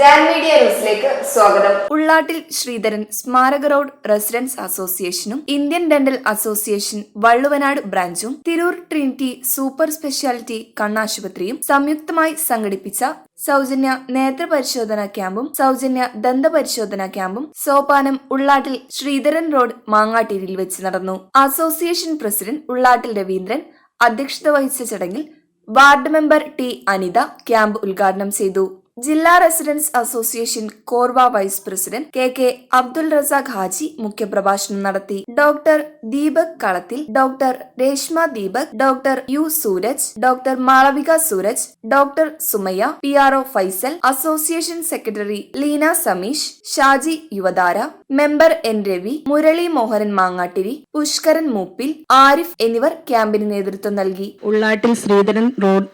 Media സ്വാഗതം. ഉള്ളാട്ടിൽ ശ്രീധരൻ സ്മാരക road residence അസോസിയേഷനും ഇന്ത്യൻ ഡെന്റൽ അസോസിയേഷൻ വള്ളുവനാട് ബ്രാഞ്ചും തിരൂർ ട്രിനിറ്റി സൂപ്പർ സ്പെഷ്യാലിറ്റി കണ്ണാശുപത്രിയും സംയുക്തമായി സംഘടിപ്പിച്ച സൗജന്യ നേത്രപരിശോധന ക്യാമ്പും സൗജന്യ ദന്തപരിശോധന ക്യാമ്പും സോപാനം ഉള്ളാട്ടിൽ ശ്രീധരൻ റോഡ് മാങ്ങാട്ടിരിയിൽ വെച്ച് നടന്നു. അസോസിയേഷൻ പ്രസിഡന്റ് ഉള്ളാട്ടിൽ രവീന്ദ്രൻ അധ്യക്ഷത വഹിച്ച ചടങ്ങിൽ ward member T Anitha camp ഉദ്ഘാടനം ചെയ്തു. ജില്ലാ residence association Korwa vice president K K Abdul Razak Haji മുഖ്യപ്രഭാഷണം നടത്തി. Doctor Deepak Kalathil doctor Reshma Deepak doctor U Sooraj doctor Malavika Sooraj doctor Sumayya P R O Faisal association secretary Leena Sameesh Shaji Yuvathara member N Ravi Murali Mohanan Mangattiri Pushkaran Mooppil Arif എന്നിവർ ക്യാമ്പിന് നേതൃത്വം നൽകി. Ullattil Sreedharan road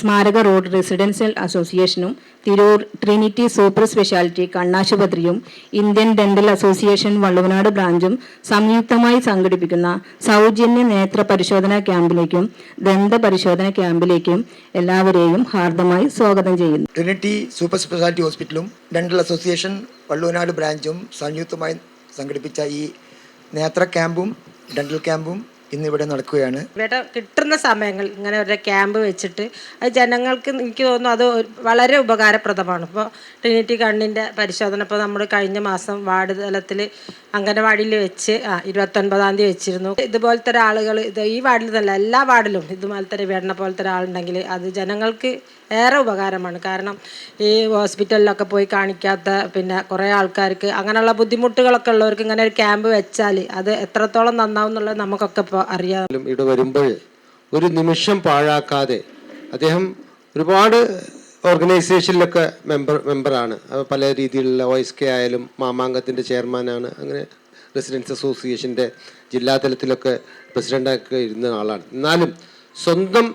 സ്മാരക road residential അസോസിയേഷനും Tirur Trinity super speciality കണ്ണാശുപത്രിയും Indian dental association Valluvanad ബ്രാഞ്ചും സംയുക്തമായി സംഘടിപ്പിക്കുന്ന സൗജന്യ നേത്ര പരിശോധനാ ക്യാമ്പിലേക്കും ദന്ത പരിശോധന ക്യാമ്പിലേക്കും എല്ലാവരെയും ഹാർദമായി സ്വാഗതം ചെയ്യുന്നു. ട്രിനിറ്റി സൂപ്പർ സ്പെഷ്യാലിറ്റി ഹോസ്പിറ്റലും ഡെന്റൽ അസോസിയേഷൻ വള്ളുവനാട് ബ്രാഞ്ചും സംയുക്തമായി സംഘടിപ്പിച്ച ഈ നേത്ര ക്യാമ്പും ഡെന്റൽ ക്യാമ്പും ഇന്നിവിടെ നടക്കുകയാണ്. ഇവിടെ കിട്ടുന്ന സമയങ്ങൾ ഇങ്ങനെ ഒരു ക്യാമ്പ് വെച്ചിട്ട് അത് ജനങ്ങൾക്ക് എനിക്ക് തോന്നുന്നു അത് വളരെ ഉപകാരപ്രദമാണ്. ഇപ്പോൾ ട്രിനിറ്റി കണ്ണിന്റെ പരിശോധന ഇപ്പോൾ നമ്മൾ കഴിഞ്ഞ മാസം വാർഡ് തലത്തിൽ അംഗനവാടിയിൽ വെച്ച് ആ ഇരുപത്തൊൻപതാം തീയതി വെച്ചിരുന്നു. ഇതുപോലത്തെ ആളുകൾ ഇത് ഈ വാർഡിൽ തന്നെ എല്ലാ വാർഡിലും ഇതുപോലത്തെ വേടന പോലത്തെ ഒരാളുണ്ടെങ്കിൽ അത് ജനങ്ങൾക്ക് ഏറെ ഉപകാരമാണ്. കാരണം ഈ ഹോസ്പിറ്റലിലൊക്കെ പോയി കാണിക്കാത്ത പിന്നെ കുറേ ആൾക്കാർക്ക് അങ്ങനെയുള്ള ബുദ്ധിമുട്ടുകളൊക്കെ ഉള്ളവർക്ക് ഇങ്ങനെ ഒരു ക്യാമ്പ് വെച്ചാൽ അത് എത്രത്തോളം നന്നാവും എന്നുള്ളത് നമുക്കൊക്കെ ഇപ്പോൾ അറിയാം. ലും ഇവിടെ വരുമ്പോൾ ഒരു നിമിഷം പാഴാക്കാതെ അദ്ദേഹം ഒരുപാട് ഓർഗനൈസേഷനിലൊക്കെ മെമ്പർ മെമ്പറാണ്. പല രീതിയിലുള്ള വോയിസ് കെ ആയാലും മാമാങ്കത്തിന്റെ ചെയർമാനാണ്. അങ്ങനെ റെസിഡൻസ് അസോസിയേഷന്റെ ജില്ലാ തലത്തിലൊക്കെ പ്രസിഡന്റൊക്കെ ഇരുന്ന ആളാണ്. എന്നാലും സ്വന്തം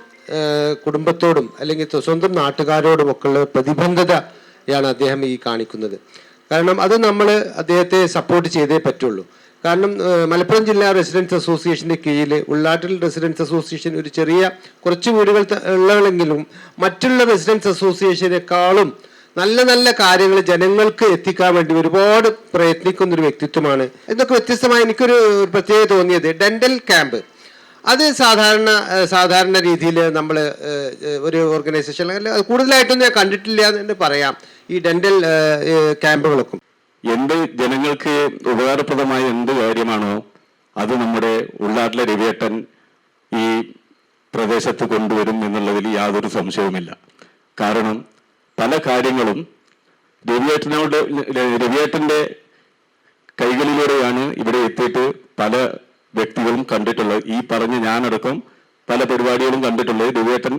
കുടുംബത്തോടും അല്ലെങ്കിൽ സ്വന്തം നാട്ടുകാരോടും പ്രതിബന്ധതയാണ് അദ്ദേഹം ഈ കാണിക്കുന്നത്. കാരണം അത് നമ്മൾ അദ്ദേഹത്തെ സപ്പോർട്ട് ചെയ്തേ പറ്റുള്ളൂ. കാരണം മലപ്പുറം ജില്ലാ റെസിഡൻസ് അസോസിയേഷന്റെ കീഴിൽ ഉള്ളാട്ടിൽ റെസിഡൻസ് അസോസിയേഷൻ ഒരു ചെറിയ കുറച്ച് വീടുകൾ ഉള്ളതെങ്കിലും മറ്റുള്ള റെസിഡൻസ് അസോസിയേഷനേക്കാളും നല്ല നല്ല കാര്യങ്ങൾ ജനങ്ങൾക്ക് എത്തിക്കാൻ വേണ്ടി ഒരുപാട് പ്രയത്നിക്കുന്ന ഒരു വ്യക്തിത്വമാണ്. ഇതൊക്കെ വ്യത്യസ്തമായി എനിക്കൊരു പ്രത്യേകത തോന്നിയത് ഡെന്റൽ ക്യാമ്പ്. അത് സാധാരണ സാധാരണ രീതിയിൽ നമ്മൾ ഒരു ഓർഗനൈസേഷൻ അല്ലെങ്കിൽ കൂടുതലായിട്ടൊന്നും ഞാൻ കണ്ടിട്ടില്ല എന്ന് പറയാം. ഈ ഡെന്റൽ ക്യാമ്പുകളൊക്കെ. എന്ത് ജനങ്ങൾക്ക് ഉപകാരപ്രദമായ എന്ത് കാര്യമാണോ അത് നമ്മുടെ ഉള്ളാട്ടിലെ രവിയേട്ടൻ ഈ പ്രദേശത്ത് കൊണ്ടുവരും എന്നുള്ളതിൽ യാതൊരു സംശയവുമില്ല. കാരണം പല കാര്യങ്ങളും രവിയേട്ടനോട് രവിയേട്ടന്റെ കൈകളിലൂടെയാണ് ഇവിടെ എത്തിയിട്ട് പല വ്യക്തികളും കണ്ടിട്ടുള്ളത്. ഈ പറഞ്ഞ ഞാനടക്കം പല പരിപാടികളും കണ്ടിട്ടുള്ളത് രവിയേട്ടൻ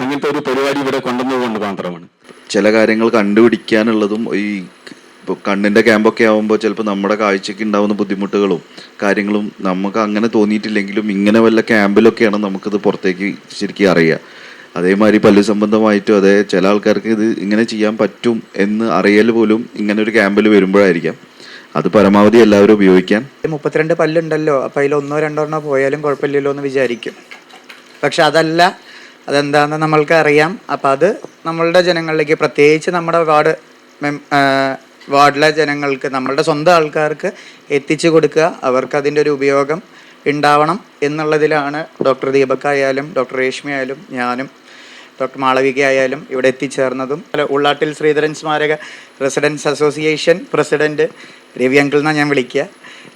അങ്ങനത്തെ ഒരു പരിപാടി ഇവിടെ കൊണ്ടുവന്നതുകൊണ്ട് മാത്രമാണ്. ചില കാര്യങ്ങൾ കണ്ടുപിടിക്കാനുള്ളതും ഈ ഇപ്പോൾ കണ്ണിന്റെ ക്യാമ്പൊക്കെ ആകുമ്പോൾ ചിലപ്പോൾ നമ്മുടെ കാഴ്ചയ്ക്ക് ഉണ്ടാകുന്ന ബുദ്ധിമുട്ടുകളും കാര്യങ്ങളും നമുക്ക് അങ്ങനെ തോന്നിയിട്ടില്ലെങ്കിലും ഇങ്ങനെ വല്ല ക്യാമ്പിലൊക്കെയാണ് നമുക്കിത് പുറത്തേക്ക് ശരിക്കും അറിയുക. അതേമാതിരി പല്ല് സംബന്ധമായിട്ടും അതെ ചില ആൾക്കാർക്ക് ഇത് ഇങ്ങനെ ചെയ്യാൻ പറ്റും എന്ന് അറിയൽ പോലും ഇങ്ങനെ ഒരു ക്യാമ്പിൽ വരുമ്പോഴായിരിക്കാം. അത് പരമാവധി എല്ലാവരും ഉപയോഗിക്കാൻ. മുപ്പത്തിരണ്ട് പല്ലുണ്ടല്ലോ അപ്പം അതിൽ ഒന്നോ രണ്ടോ എണ്ണോ പോയാലും കുഴപ്പമില്ലല്ലോ എന്ന് വിചാരിക്കും. പക്ഷെ അതല്ല അതെന്താണെന്ന് നമ്മൾക്ക് അറിയാം അപ്പം അത് നമ്മളുടെ ജനങ്ങളിലേക്ക് പ്രത്യേകിച്ച് നമ്മുടെ വാർഡ് മെം വാർഡിലെ ജനങ്ങൾക്ക് നമ്മളുടെ സ്വന്തം ആൾക്കാർക്ക് എത്തിച്ചു കൊടുക്കുക. അവർക്ക് അതിന്റെ ഒരു ഉപയോഗം ഉണ്ടാവണം എന്നുള്ളതിലാണ് ഡോക്ടർ ദീപക് ആയാലും ഡോക്ടർ രേഷ്മ ആയാലും ഞാനും ഡോക്ടർ മാളവിക ആയാലും ഇവിടെ എത്തിച്ചേർന്നതും. ഉള്ളാട്ടിൽ ശ്രീധരൻ സ്മാരക residence association president Ravi uncle എന്നാണ് ഞാൻ വിളിക്കുക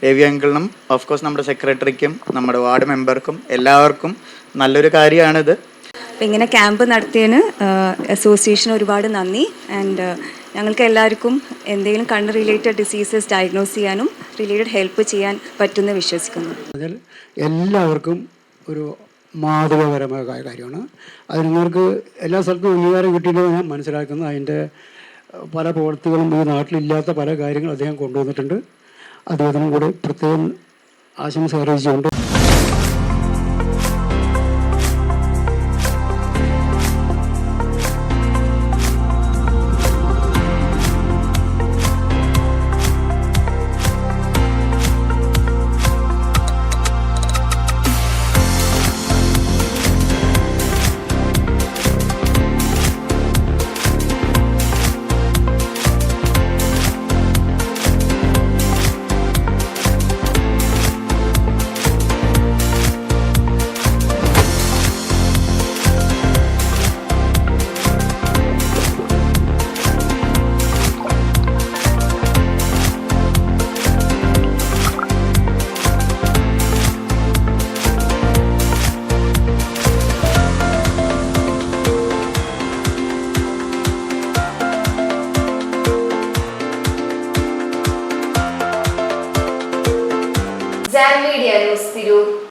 രവി അങ്കിളിനും ഓഫ് കോഴ്സ് നമ്മുടെ സെക്രട്ടറിക്കും നമ്മുടെ വാർഡ് മെമ്പർക്കും എല്ലാവർക്കും നല്ലൊരു കാര്യമാണിത് അപ്പം ഇങ്ങനെ ക്യാമ്പ് നടത്തിയതിന് അസോസിയേഷൻ ഒരുപാട് നന്ദി. ആൻഡ് ഞങ്ങൾക്ക് എല്ലാവർക്കും എന്തെങ്കിലും കണ്ണ് റിലേറ്റഡ് ഡിസീസസ് ഡയഗ്നോസ് ചെയ്യാനും റിലേറ്റഡ് ഹെൽപ്പ് ചെയ്യാൻ പറ്റുമെന്ന് വിശ്വസിക്കുന്നു. എല്ലാവർക്കും ഒരു മാതൃകപരമായ കാര്യമാണ്. അത് നിങ്ങൾക്ക് എല്ലാ സ്ഥലത്തും അംഗീകാരം കിട്ടിയില്ലെന്ന് ഞാൻ മനസ്സിലാക്കുന്നു. അതിന്റെ പല പ്രവൃത്തികളും ഈ നാട്ടിലില്ലാത്ത പല കാര്യങ്ങളും അദ്ദേഹം കൊണ്ടുവന്നിട്ടുണ്ട്. അദ്ദേഹത്തിനും കൂടെ പ്രത്യേകം ആശംസ അറിയിച്ചുകൊണ്ട്